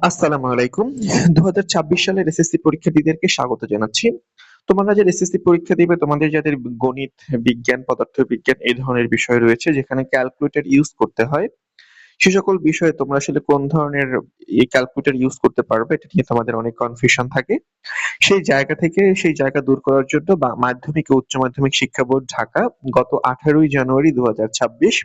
আসসালামু আলাইকুম। ২০২৬ সালের এসএসসি পরীক্ষার্থীদেরকে স্বাগত জানাচ্ছি। তোমরা যারা এসএসসি পরীক্ষা দিবে তোমাদের যাদের গণিত, বিজ্ঞান, পদার্থবিজ্ঞান এই ধরনের বিষয় রয়েছে যেখানে ক্যালকুলেটর ইউজ করতে হয়, সে সকল বিষয়ে তোমরা আসলে কোন ধরনের ক্যালকুলেটর ইউজ করতে পারবে এটা নিয়ে তোমাদের অনেক কনফিউশন থাকে। সেই জায়গা থেকে সেই জায়গা দূর করার জন্য মাধ্যমিক ও উচ্চ মাধ্যমিক শিক্ষা বোর্ড ঢাকা গত ১৮ই জানুয়ারি ২০২৬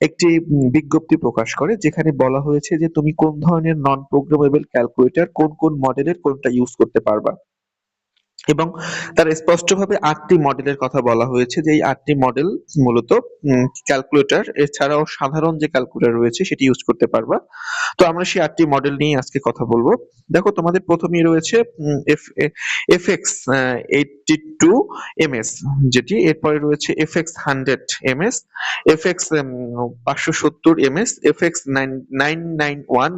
একটি বিজ্ঞপ্তি প্রকাশ করে যেখানে বলা হয়েছে যে তুমি কোন ধরনের নন প্রোগ্রামেবল ক্যালকুলেটর কোন, কোন মডেলের কোনটা ইউজ করতে পারবা। এবং তার স্পষ্টভাবে ৮ টি মডেলের কথা বলা হয়েছে যে এই আটটি মডেল মূলত ক্যালকুলেটর এছাড়াও সাধারণ যে ক্যালকুলেটর রয়েছে সেটি ইউজ করতে পারবা। তো আমরা সেই আটটি মডেল নিয়ে আজকে কথা বলব দেখো তোমাদের ১ম এই রয়েছে F A FX ah 82 MS যেটি এরপরে রয়েছে FX 100 MS, FX um ৫৭০ MS, FX nine 991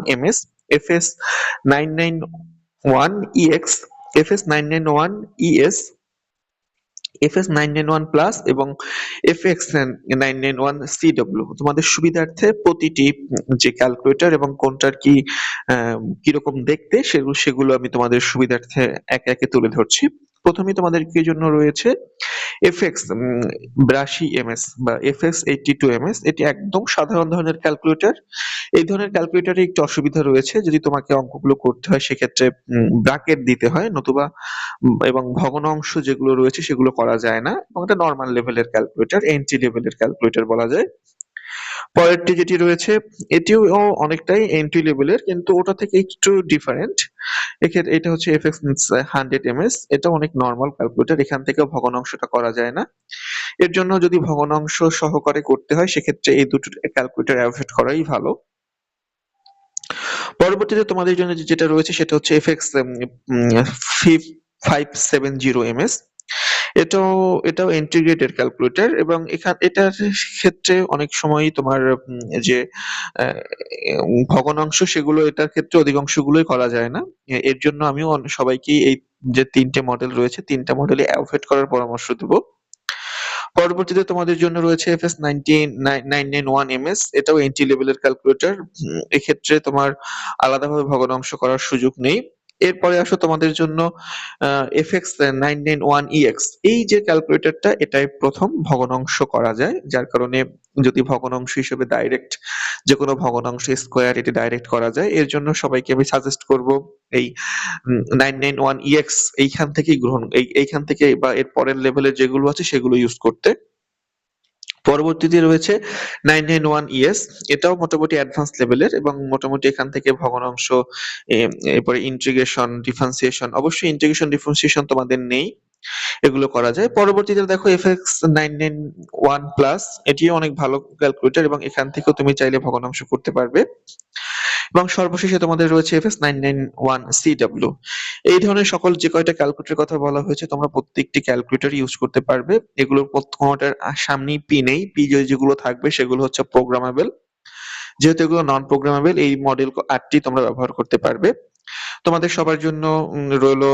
MS, FS 991 EX, FS 991 ES, FS 991 plus এবং FX 991 CW তোমাদের সুবিধার্থে প্রতিটি যে ক্যালকুলেটর এবং কোনটার কি কীরকম দেখতে সেগুলো সেগুলো আমি তোমাদের সুবিধার্থে একে, একে তুলে ধরছি। ১ম তোমাদের কি জন্য রয়েছে উম ৮২ MS বা FX 82 MS এটি একদম সাধারণ ধরনের ক্যালকুলেটর। এই ধরনের ক্যালকুলেটরে একটু অসুবিধা রয়েছে যদি তোমাকে অঙ্কগুলো করতে হয় সেক্ষেত্রে উম ব্র্যাকেট দিতে হয় নতুবা এবং ভগ্নাংশ যেগুলো রয়েছে সেগুলো করা যায় না এবং এটা নরমাল লেভেলের ক্যালকুলেটর, এন্ট্রি লেভেলের ক্যালকুলেটর বলা যায়। পরেরটি যেটি রয়েছে, এটিও অনেকটাই এন্ট্রি লেভেলের কিন্তু ওটা থেকে একটু ডিফারেন্ট। এক্ষেত্রে এটা হচ্ছে FX 100 MS এটা অনেক নর্মাল ক্যালকুলেটর এখান থেকেও ভগ্নাংশটা করা যায় না। এর জন্য যদি ভগ্নাংশ সহকারে করতে হয়, সেক্ষেত্রে এই দুটো ক্যালকুলেটর এভয়েড করাই ভালো। পরবর্তীতে তোমাদের জন্য যেটা রয়েছে, সেটা হচ্ছে FX উম ফিফ 570 MS এটাও এটাও ইন্টিগ্রেটেড ক্যালকুলেটর এবং এখান, এটার ক্ষেত্রে অনেক সময়ই তোমার যে ভগ্নাংশ সেগুলো এটার ক্ষেত্রে অধিকাংশগুলোই করা যায় না। এর জন্য আমিও সবাইকেই এই যে তিনটে মডেল রয়েছে ৩ টা মডেলই এভয়েড করার পরামর্শ দেব। পরবর্তীতে তোমাদের জন্য রয়েছে FS 991 MS এটাও এন্ট্রি লেভেলের ক্যালকুলেটর। এক্ষেত্রে তোমার আলাদাভাবে ভগ্নাংশ করার সুযোগ নেই। এরপরে আসো তোমাদের জন্য আ FX 991 EX এই যে ক্যালকুলেটরটা এটাই প্রথম ভগ্নাংশ করা যায়। যার কারণে যদি ভগ্নাংশ হিসেবে ডাইরেক্ট যেকোনো ভগ্নাংশ স্কোয়ার এটি ডাইরেক্ট করা যায়। এর জন্য সবাইকে আমি সাজেস্ট করব এই, উম 991 EX এইখান থেকেই গ্রহণ, এই, এইখান থেকে বা এর পরের লেভেলের যেগুলো আছে সেগুলো ইউজ করতে। পরবর্তীতে রয়েছে নাইন নাইন ওয়ান ইয়েস এটাও মোটামুটি অ্যাডভান্স লেভেলের এবং মোটামুটি এখান থেকে ভগ্নাংশ এরপরে ইন্টিগ্রেশন, ডিফারেন্সিয়েশন অবশ্যই ইন্টিগ্রেশন, ডিফারেন্সিয়েশন তোমাদের নেই। এগুলো করা যায়। পরবর্তীতে দেখো F X nine nine one plus এটিও অনেক ভালো ক্যালকুলেটর এবং এখান থেকেও তুমি চাইলে ভগ্নাংশ করতে পারবে। এবং সর্বশেষে তোমাদের রয়েছে FS 991 CW এই ধরনের সকল যে কয়টা ক্যালকুলেটরের কথা বলা হয়েছে, তোমরা প্রত্যেকটি ক্যালকুলেটর ইউজ করতে পারবে। এগুলোর কোনোটার সামনেই পি নেই। পি যেগুলো থাকবে, সেগুলো হচ্ছে প্রোগ্রামেবল। যেহেতু এগুলো নন প্রোগ্রামেবল এই মডেল ৮ টি তোমরা ব্যবহার করতে পারবে। তোমাদের সবার জন্য রইল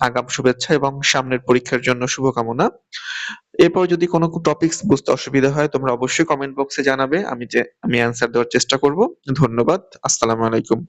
আগাম শুভেচ্ছা এবং সামনের পরীক্ষার জন্য শুভকামনা। এরপর যদি কোনো টপিকস বুঝতে অসুবিধা হয়, তোমরা অবশ্যই কমেন্ট বক্সে জানাবে। আমি যে, আমি অ্যান্সার দেওয়ার চেষ্টা করব। ধন্যবাদ। আসসালামু আলাইকুম।